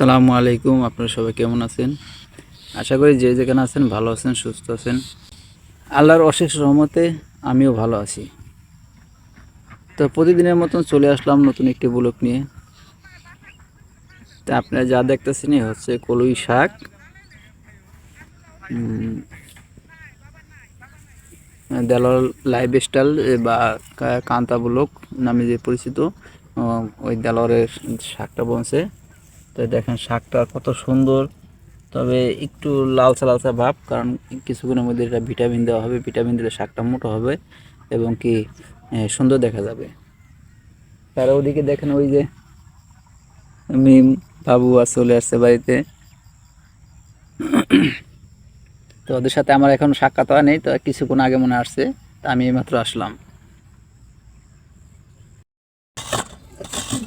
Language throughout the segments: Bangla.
আসসালামু আলাইকুম, আপনারা সবাই কেমন আছেন? আশা করি যে যেখানে আছেন ভালো আছেন, সুস্থ আছেন। আল্লাহর অশেষ রহমতে আমিও ভালো আছি। তো প্রতিদিনের মতন চলে আসলাম নতুন একটি ব্লক নিয়ে। তা আপনারা যা দেখতেছেন হচ্ছে কলুই শাক। দেলাল লাইফ স্টাইল বা কান্তা ব্লক নামে যে পরিচিত ওই দেলরের শাকটা বনছে। তো দেখেন শাকটা কত সুন্দর। তবে একটু লালচা লালচা ভাব, কারণ কিছুক্ষণের মধ্যে এটা ভিটামিন দেওয়া হবে, ভিটামিন দিলে শাকটা মোটো হবে এবং কি সুন্দর দেখা যাবে। তার ওদিকে দেখেন ওই যে মিম বাবু আর চলে আসছে বাড়িতে। তো ওদের সাথে আমার এখন সাক্ষাৎ হয় নেই, তো কিছুক্ষণ আগে মনে আসছে, তা আমি এইমাত্র আসলাম।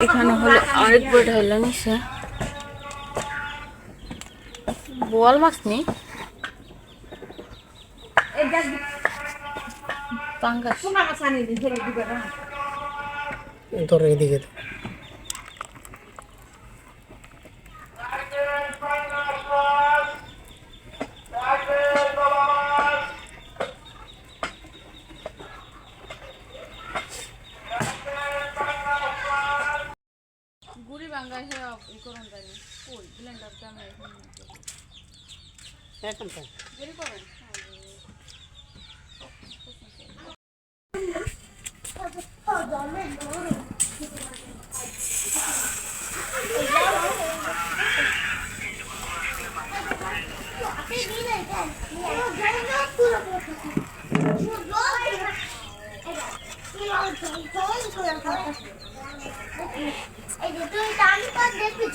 এখানে হলো আরেক বই হলো নিছে বোয়াল মাছ নি? পাঙ্গাস। ধরে এদিকে এখন তো দেরি করেন এই যে তুই টান কর দেখবি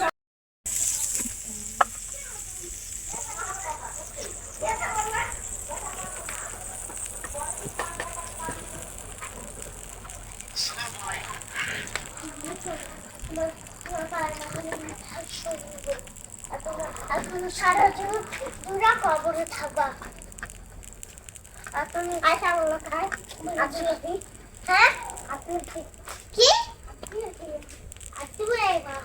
সারা জীবন দুরা কবরে থাকবা আপনি আশা বলো খায় আপনি হ্যাঁ আপনি কি? বলে বা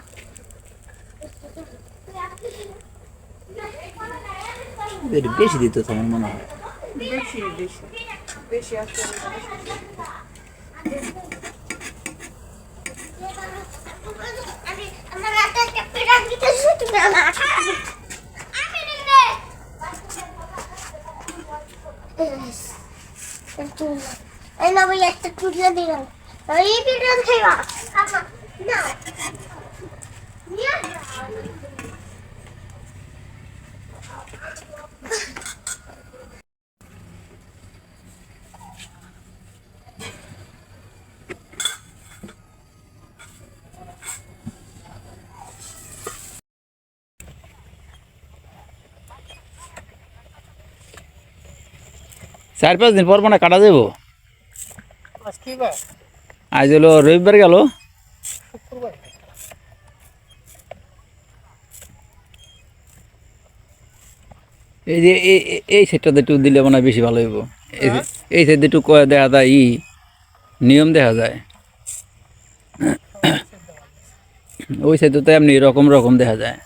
একটু বেশি দিত আমার মনে হয়। আমার একটা পেড়া দিতে শুতে না আমি দিলে এই না ভাই একটা টুটলে দিলাম। এই পিঠা খাইবা না নিয়ে যাও। চার পাঁচ দিন পর মানে কাটা যাব। আজ হলো রবিবার গেল। এই যে এই- সেটটাতে একটু দিলে মনে হয় বেশি ভালো হইব। এই সাইডে একটু কয়ে দেখা যায় ই নিয়ম দেখা যায়। ওই সাইডে তো এমনি রকম রকম দেখা যায়।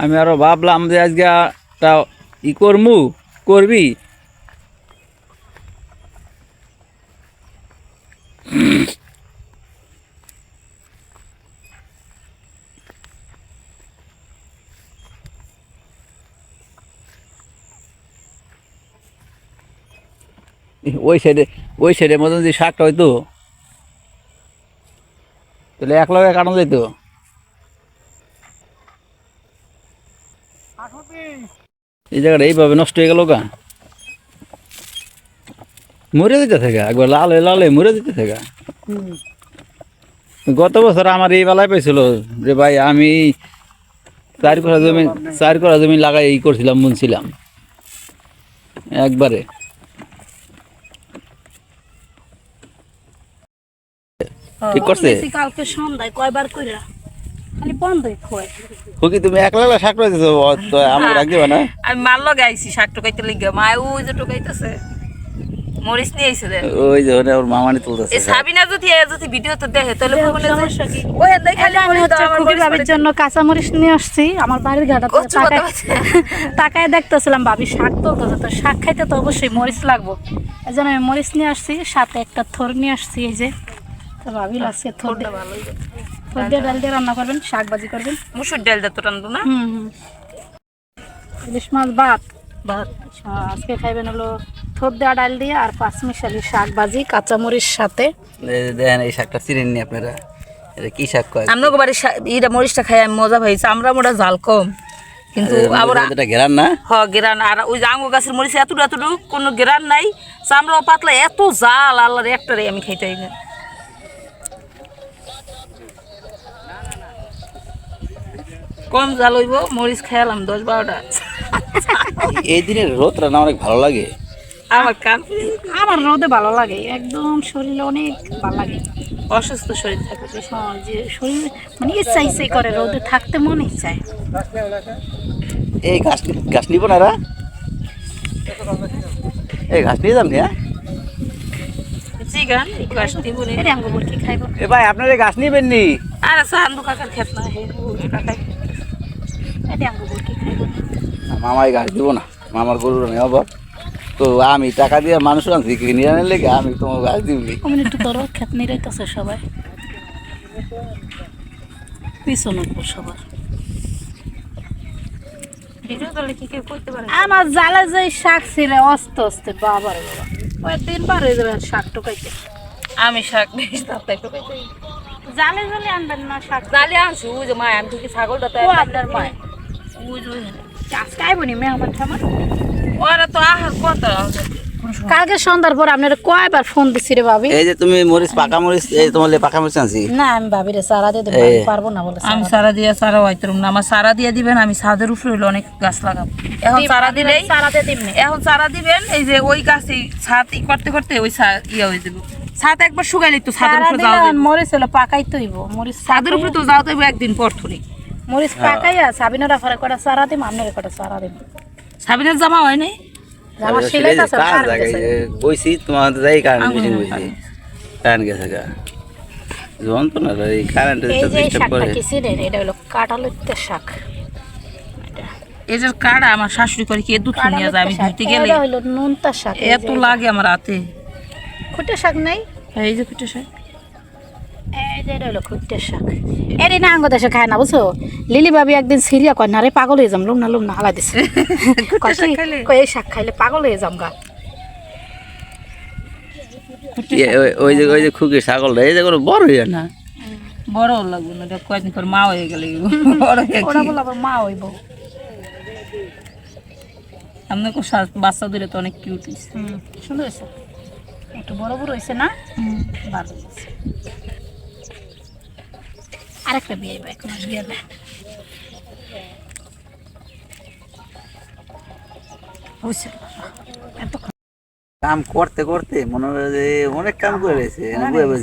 আমি আরও ভাবলাম যে আজকে তা ই করমু, করবি? ওই সাইডে ওই সাইডে মতন যে শাকটা হইতো, তাহলে এক লগে কাটানো যাইতো। এই জায়গাটা এইভাবে নষ্ট হয়ে গেল গা। মরে দিতে থাকে একবার লাল লাল মরে দিতে থাকে গত বছর আমার এই বেলায় পেয়েছিল রে ভাই আমি চার করা জমি, চার করা জমি লাগাই এই করছিলাম, বুনছিলাম। একবারে। ঠিক করছে? কালকে সন্ধ্যায় কয়বার কইরা? খালি বন্ধই খোয় খুকি তুমি একলা একলা শাক রয়েছে তো রাখবে না? আমি মাল লাগাইছি শাক টোকাইতে লিগে মা ওই যে টোকাইতেছে। মরিচ নিয়ে আইছে দেন ওই যে ওনে ওর মামানি তুলতেছে। এই সাবিনা যদি এ যদি ভিডিও তো দেখে তাহলে বলবে সমস্যা কি? ওই দেখ খালি আমি আমার খুবই ভাবির জন্য কাঁচামরিচ নিয়ে আসছি। আমার বাড়ির ঘাটা কচু পাতা আছে। তাকায় দেখতেছিলাম ভাবি শাক তুলতেছে। তো শাক খাইতে তো অবশ্যই মরিচ লাগবো। এই জন্য আমি মরিচ নিয়ে আসছি সাথে একটা থর নিয়ে আসছি এই যে। তো ভাবি আজকে থর দিয়ে দিয়ে ডাল দিয়ে রান্না করবেন শাক ভাজি করবেন। মুসুর ডাল দিত রান্ধবো না। হুম হুম। ইলিশ মাছ ভাত। ভাত। আজকে খাইবেন হলো দেওয়া ডাল দিয়ে আর পাঁচমিশালি শাক ভাজি কাঁচামরিচ সাথে। দেখেন এই শাকটা চিনেন নি আপনারা? এটা কি শাক কয়? আমরা বাড়ি ইটা মরিচটা খাই আমি মজা পাইছি। আমরা মোটা জাল কম। কিন্তু আবার এটা ঘেরান না? হ গেরান। আর ওই যে আঙ্গুর গাছের মরিচ এতটুকু এতটুকু কোনো গেরান নাই। চামড়াও পাতলা এত জাল আল্লাহর একটারে আমি খাইতে কম জাল হইব মরিচ খেয়ালাম দশ বারোটা। এই দিনের রোদটা না অনেক ভালো লাগে। আমার কান আমার রোদে ভালো লাগে একদম শরীরে অনেক ভালো লাগে। অসুস্থ শরীর থাকে। যে শরীর মানে ইচ্ছা ইচ্ছাই করে রোদে থাকতে মনে চায় এই ঘাস ঘাস নিব না রা এই ঘাস নিয়ে যান হ্যাঁ? চিগান গাছ দিব নি। এর কি খাইব। এ ভাই আপনারা ঘাস নিবেন নি আর সান্দু কাকার খেত না হে কাকাই এর আঙ্গুর কি খাইব না, মামাই গাছ দিব না মামার গরুর নেই আবার তো আমি টাকা দিয়ে মানুষ আনছি কিনে আনার লেগে? আমি তোমার গাছ দিবনি ওমনি একটু তোর খেত নিরাইতেছে সবাই। পিছনে সবার। তাহলে কি কেউ করতে পারে? আমার জালে যে শাক ছিল অস্তে অস্তে বাবার বাবা। ওই তিনবার হয়ে যাবে শাক টুকাইতে আমি শাক বেশ তাতে একটু জালে জালে আনবেন না শাক। জালে আনছি ওই যে মা আমি থেকে ছাগলটা আপনার মায়। ওই যে ওই- আজকে আইবনি মেহমান ঠামান ওরা তো আহার কত কালকে সন্ধ্যার পর আপনার কয়বার ফোন দিছি রে ভাবি? এই যে তুমি মরিচ পাকা মরিচ এই তোমার পাকা মরিচ আনছি। না আমি ভাবি রে সারা দিয়ে পারব না বলে আমি সারা দিয়ে সারা হইতাম না আমার সারা দিয়ে দিবেন আমি ছাদের উপরে হইলে অনেক গাছ লাগাবো। এখন সারা দিলেই সারা দিয়ে দিবনি। এখন চারা দিবেন এই যে ওই গাছে ছাদ করতে করতে ওই ইয়ে হয়ে যাবে। ছাদ একবার শুকাইলে তো ছাদের উপরে যাওয়া মরিচ হলো পাকাই তৈব মরিচ ছাদের উপরে তো যাওয়া একদিন পর থরি মরিচ পাকাই আছে সাবিনারা ফরে কটা সারা দিম আপনার কটা সারা দিম। সাবিনের জামা হয় নাই? আমার সিলাইতে আছে কাজ লাগে বইছি তোমার যাই কারেন্ট মেশিন বইছি কারেন্ট গেছে গা। যন্ত্রণা রে, এই এই যে শাকটা করে কি চিনেন এটা হলো শাক। এই যে কাড়া আমার শাশুড়ি করে কি দুধ নিয়ে যায় আমি ধুইতে গেলে? হলো নুনতা শাক এত লাগে আমার হাতে খুঁটে শাক নাই? এই যে শাক। যে এটা হলো খুঁটে শাক। এর না আঙ্গ দেশে খায় না বুঝছ? লিলি ভাবি একদিন সিরিয়া কয় না রে পাগল হয়ে যাম লুম না লুম না হালা দিছে এই শাক খাইলে পাগল হয়ে যাম গা। ওই- যে ওই যে খুকি ছাগলটা এই যে কোনো বড় হইয়া না? বড় লাগবে না এটা কয়েকদিন পর মা হয়ে গেলে বড় হয়ে ওরা? বলে আবার মা হইব। আপনার কো বাচ্চা দিলে তো অনেক কিউট হুম, সুন্দর হয়েছে একটু বড় বড় হয়েছে না? ভালো হয়েছে আরেকটা বিয়ে হইবো, এক মাস গেলে বুঝছে কাম করতে করতে মনে হয় যে অনেক কাম করে রয়েছে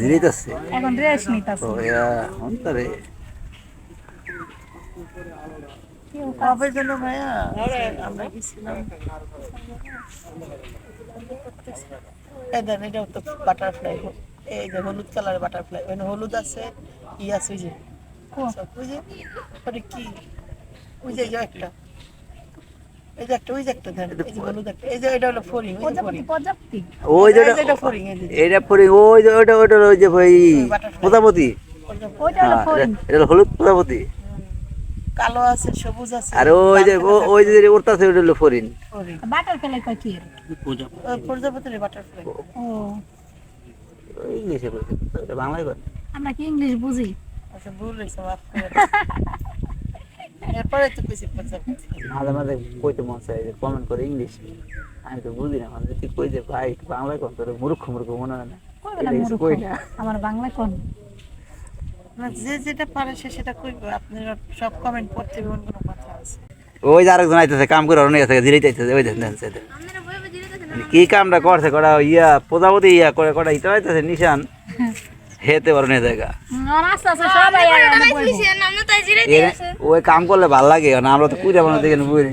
ঝিরিতেছে এখন রেস্ট নিতেছে। তো অন্তরে। কবে যেন ভাইয়া? আমরা গেছিলাম। এটাও তো বাটারফ্লাই এই যে হলুদ কালারের বাটারফ্লাই মানে হলুদ আছে ই আছে যে। ওটা কি? ওই যে একটা। এই যে একটা ওই যে একটা দেন এই যে হলুদ একটা। এই যে এটা হলো ফরিং ওই প্রজাপতি ওই যে এটা ফরিং এটা পরে ওই যে ওইটা ওইটা ওই যে ভাই প্রজাপতি। ওইটা হলো ফরিং। এটা- এটা হলুদ প্রজাপতি। কালো আছে সবুজ আছে। আর ওই যে ও- ওই যে উড়তাছে ওটা হলো ফরিন হরিণ। বাটারফ্লাই কয় কি এর? বাটারফ্লাই। ও। ইংলিশে কইছে বাংলায় আমরা কি ইংলিশ বুঝি? আচ্ছা ভুল হয়েছে মাফ করে এরপরে তো কইছি মাঝে মাঝে কইতে মন চাই যে কমেন্ট করে ইংলিশ আমি তো বুঝি না মানে তুই কই যে ভাই বাংলায় কোন তোর মূর্খ মূর্খ মনে হয় না। কই আমার বাংলা কোন? যে যেটা পারে সে সেটা কইবে আপনারা সব কমেন্ট হবে এমন কোনো কথা আছে। ওই যে আরেকজন আইতেছে কাম করে অনেক আছে ধীরে যাইতেছে ওই দেখেন। মানে কি কামটা করছে কটা ইয়া প্রজাপতি ইয়া করে কটা ইটা হইতেছে নিশান। হেতে নিয়ে জায়গা ওই কাম করলে ভালো লাগে না আমরা তো পূজা বানাতে গেলে বুঝে